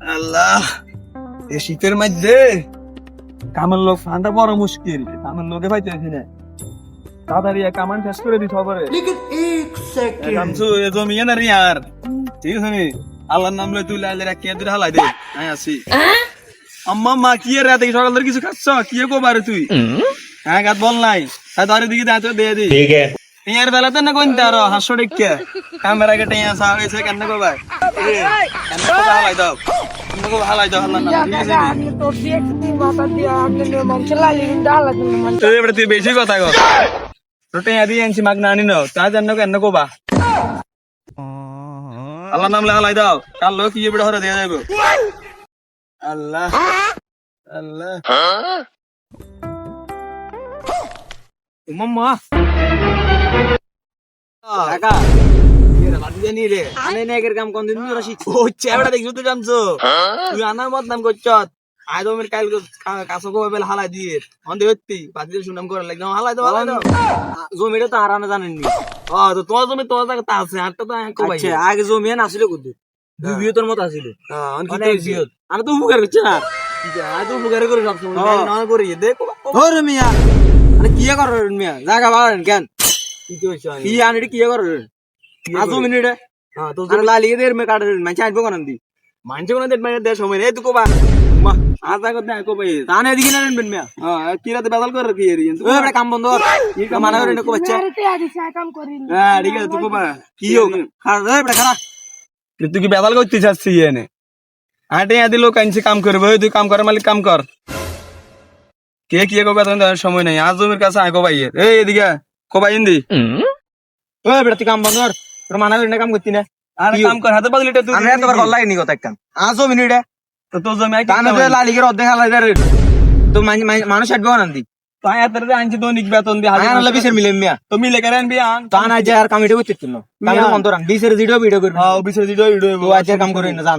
আল্লাহ এই শীতের মধ্যে কামের লোক ফান্ডা বড় মুশকিল কামের লোকে পাইতেছি না। তাড়াতাড়ি কামান শেষ করে দিতে হবে কামছু এ জমি না রে আর। ঠিক আছে নি? আল্লাহর নাম লই তুই লাইলে রাখ কে দূরে হালাই দে। আয় আসি। আম্মা মা কি রে রাতে সকাল ধরে কিছু খাচ্ছ? কি কো বারে তুই? হ্যাঁ গাত বল নাই। তাই ধরে দিকে দাঁত দিয়ে দি ठीक है টিয়ার বেলাতে না কোনটা আরও? হাসো ডেকে ক্যামেরা কে টিয়া সা হয়েছে কেন কো ভাই কেন কো হালাই দাও। কেন কো হালাই দাও আছে নি? আমি তো দেখছি মাথা দিয়ে আপনি মানুষ লালি ডালা দিন এবারে তুই বেশি কথা কর। রোটে আদি আনছি মাগ না আনি তা জানো কেন কোবা আল্লাহ নাম লাই দাও। কাল লোক কি এবারে হরে দেয়া যাবে আল্লাহ। আল্লাহ। মাম্মা কাকা। হালাই দিয়ে। সুনাম করে লাগলাম হালাই হালাই জমিটা তো হারানো জানেননি। তো তোমার জমি তোমার জায়গা আছে আরটা তো কো ভাই? আচ্ছা আগে জমি না আসলে দুই বিয়তর মত আছিল হ্যাঁ অন আমি তো উপকার করছ না। আজ উপকার করে সব সময় না করে দেখো ওরে মিয়া। আরে কি করেন মিয়া? জায়গা বাড়েন কেন? করে করে করি তুই কি বেদাল করতে চাচ্ছি এনে আটে আদি লোক আনছে কাম করবে তুই কাম করার মালিক কাম কর কে কি সময় নাই আজ কাছে কো ভাই এই এদিকে কো ভাই ইন্দি ওই বেটা তুই কাম বন্ধ কর। তোর মানা করে না কাম করতি না আরে কাম কর হাতে বদলিটা তুই আমি তোমার ভালো লাগেনি কথা একটা আজও মিনিটে তো তোর জমি আই তাহলে তো লালিকের অর্ধেক হালাই দেয় তো মান- মান- মানুষ আটবে না দি তাই এত আনছি দৈনিক বেতন দিয়ে আয় আনলে বিশের মিলে মিয়া। তো মিলে করে আনবি আন। তা না যে আর কামিটা করতে না কামিটা বন্ধ রাখ। বিশের ভিডিও ভিডিও করবি। হ্যাঁ বিশেষ ভিডিও ভিডিও তো আজ কাম করে না জান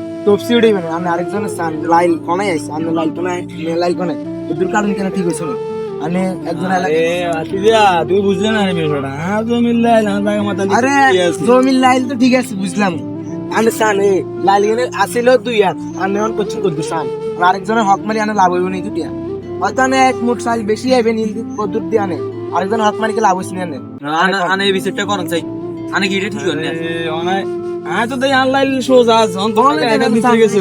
তফসি উঠাইবেন আমি আরেকজন সান লাইল কোনায় আইছে আমি লাইল কোনায় লাইল কোনায়। এদুর কারণ কেন ঠিক হয়েছিল? আমি একজন তুই বুঝলে না রে বিষয়টা? হ্যাঁ না জায়গা মাথা আরে জমির লাইল তো ঠিক আছে বুঝলাম। আমি সান এ লাইল গেলে আসিল দুই আর আমি এখন কোচিং করতে সান। আর আরেকজনের হক মারি আনে লাভ হইব নি দুটিয়া হয়তো আনে এক মুঠ সাইল বেশি আইবে নীল কদ্দুর দিয়ে আনে। আরেকজন হক মারি কে লাভ হইছে না আনে। আনা আনা এই বিষয়টা করন চাই। আনা কি ঠিক হয়নি অনেক আয় তো দেই আনলাইন সোজা জন তোমার এটা দিতে গেছে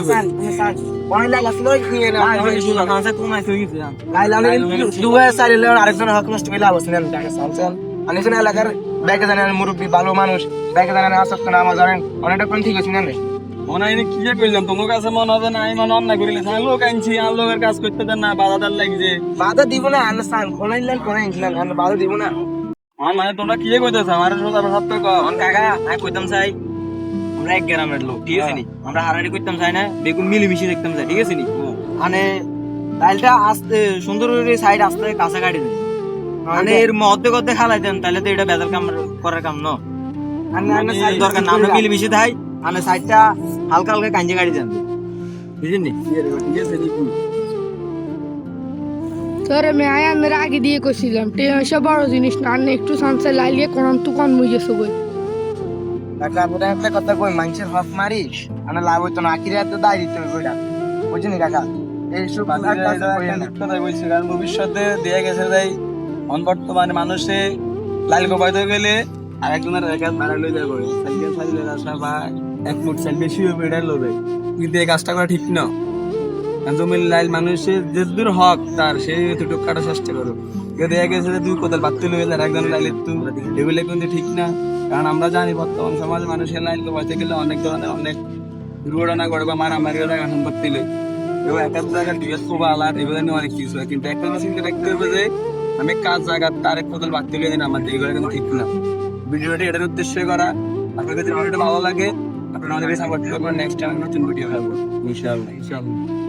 আরেকজন হক নষ্ট করলে অবস্থা অনেকজন এলাকার ব্যাগে জানেন মুরব্বী ভালো মানুষ। ব্যাগে জানেন আসক্ত না আমার জানেন অনেকটা কোন ঠিক আছে না অনাই কি যে কইলাম তোমার কাছে মনে হবে না আমি মনে অন্যায় করিলে আমি লোক আনছি আর লোকের কাজ করতে দেন না বাধাদার লাগছে বাধা দিব না আন্না সান লাল কোনাই ইনছিলাম আন্না বাধা দিব না। মানে তোমরা কি কইতেছ আমার সোজা সত্য কর কাকা আমি কইতাম চাই আমরা এক গ্রামের লোক ঠিক আছে নি? আমরা হারাড়ি করতাম চাই না? বেগুন মিলেমিশে দেখতাম চাই ঠিক আছে নি? মানে ডাইলটা আস্তে সুন্দর করে সাইড আস্তে কাঁচা কাটি দেন মানে এর মধ্যে করতে খালাই দেন তাহলে তো এটা বেদাল কাম করার কাম ন? সাইড দরকার না আমরা মিলেমিশে থাই মানে সাইডটা হালকা হালকা কাঞ্জে কাটি দেন বুঝলেন নি? ঠিক আছে তোরে আমি আয় আগে দিয়ে কইছিলাম টেনশন বড় জিনিস না একটু সানসে লাইলিয়ে কোন তু কোন মুই গেছো গই একটা কথা কই মানুষের হক মারি আন্না লাভ হইতো না আখিরে এত দায় দিতে হবে বুঝলি কাকা? কারণ ভবিষ্যতে দেয়া গেছে যাই অন বর্তমানে মানুষে লাল কবাইতে গেলে আর একজনের রেখাত মারা লই যাবে। সাইকেল রাস্তা বা এক সাইল বেশি হবে এটা লবে কিন্তু এই কাজটা করা ঠিক না। জমির লাইল মানুষের যে দূর হক তার সে এতটুকু কাটা চেষ্টা করো দুই কোদাল বাত্তি লই আর একজন লাইলের তু এগুলো কিন্তু ঠিক না। কারণ আমরা জানি বর্তমান সমাজে মানুষের লাইল কবাইতে গেলে অনেক ধরনের অনেক দুর্ঘটনা ঘটে বা মারামারি এখন সম্পত্তি লই এবং জায়গার ডিএস খুব আলাদা এগুলো নিয়ে অনেক কিছু হয়। কিন্তু একটা রাখতে হবে যে, আমি কাজ জায়গা তার এক কোদাল বাড়তে গেলে না আমার এগুলো কিন্তু ঠিক না। ভিডিওটি এটার উদ্দেশ্যে করা। আপনার ভিডিওটা ভালো লাগে, আপনারা আমাদের সাপোর্ট করবেন নেক্সট টাইম নতুন ভিডিও হবে